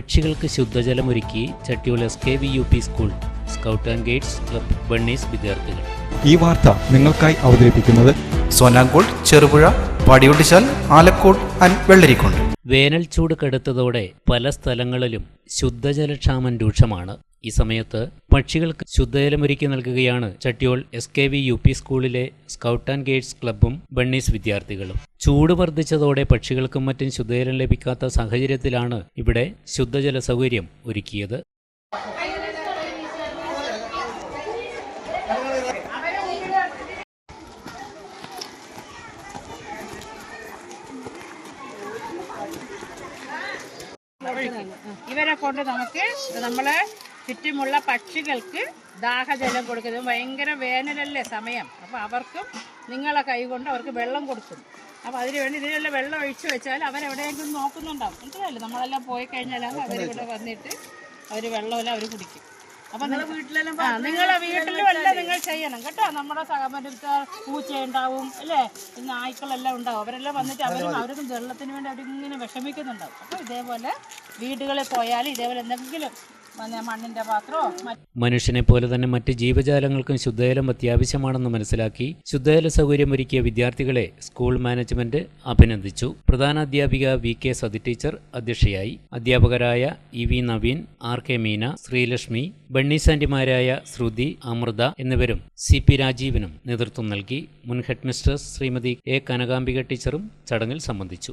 പക്ഷികൾക്ക് ശുദ്ധജലമൊരുക്കി Chattiyol S K V U P school scout and guides club bunnies വിദ്യാർത്ഥികൾ. ഈ വാർത്ത നിങ്ങൾക്കായി അവതരിപ്പിക്കുന്നത് സോനാങ്കോട് ചെറുപുഴ പാടിയൊട്ടിച്ചാൽ ആലക്കോട് ആൻഡ് വെള്ളരിക്കോട്. വേനൽ ചൂട് കെടുത്തതോടെ പല സ്ഥലങ്ങളിലും ശുദ്ധജലക്ഷാമം രൂക്ഷമാണ്. ഈ സമയത്ത് പക്ഷികൾക്ക് ശുദ്ധജലമൊരുക്കി നൽകുകയാണ് Chattiyol S K V U P സ്കൂളിലെ സ്കൗട്ട് ആൻഡ് ഗേഡ്സ് ക്ലബ്ബും ബണ്ണീസ് വിദ്യാർത്ഥികളും. ചൂട് വർദ്ധിച്ചതോടെ പക്ഷികൾക്കും മറ്റും ശുദ്ധജലം ലഭിക്കാത്ത സാഹചര്യത്തിലാണ് ഇവിടെ ശുദ്ധജല സൗകര്യം ഒരുക്കിയത്. ഇവരെ കൊണ്ട് നമുക്ക് നമ്മളെ ചുറ്റുമുള്ള പക്ഷികൾക്ക് ദാഹജലം കൊടുക്കുന്നത്. ഭയങ്കര വേനലല്ലേ സമയം. അപ്പോൾ അവർക്കും നിങ്ങളെ കൈ കൊണ്ട് അവർക്ക് വെള്ളം കൊടുക്കും. അപ്പോൾ അതിന് വേണ്ടി ഇതിനെല്ലാം വെള്ളം ഒഴിച്ചു വെച്ചാൽ അവരെവിടെയെങ്കിലും നോക്കുന്നുണ്ടാവും. മനസ്സിലല്ലേ നമ്മളെല്ലാം പോയി കഴിഞ്ഞാൽ അവരിവിടെ വന്നിട്ട് അവർ വെള്ളമെല്ലാം അവർ കുടിക്കും. അപ്പം നിങ്ങളെ വീട്ടിലെല്ലാം നിങ്ങളെ വീട്ടിലും എല്ലാം നിങ്ങൾ ചെയ്യണം കേട്ടോ. നമ്മുടെ സഹമരത്ത് പൂച്ച ഉണ്ടാവും അല്ലേ നായ്ക്കളെല്ലാം ഉണ്ടാവും. അവരെല്ലാം വന്നിട്ട് അവരും അവരും വെള്ളത്തിന് വേണ്ടി അവരിങ്ങനെ വിഷമിക്കുന്നുണ്ടാവും. അപ്പോൾ ഇതേപോലെ വീടുകളിൽ പോയാൽ ഇതേപോലെ എന്തെങ്കിലും പിന്നെ മനുഷ്യനെ പോലെ തന്നെ മറ്റ് ജീവജാലങ്ങൾക്കും ശുദ്ധജലം അത്യാവശ്യമാണെന്ന് മനസ്സിലാക്കി ശുദ്ധജല സൗകര്യമൊരുക്കിയ വിദ്യാർത്ഥികളെ സ്കൂൾ മാനേജ്മെന്റ് അഭിനന്ദിച്ചു. പ്രധാന അധ്യാപിക വി കെ സതി ടീച്ചർ അധ്യക്ഷയായി. അധ്യാപകരായ E V Naveen R K Meena Sreelakshmi ബണ്ണീസാന്റിമാരായ Sruthi Amrita എന്നിവരും സി പി രാജീവനും നേതൃത്വം നൽകി. മുൻ ഹെഡ്മിസ്ട്രസ് ശ്രീമതി എ കനകാംബിക ടീച്ചറും ചടങ്ങിൽ സംബന്ധിച്ചു.